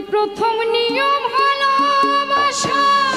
প্রথম নিয়ম ভালোবাসা।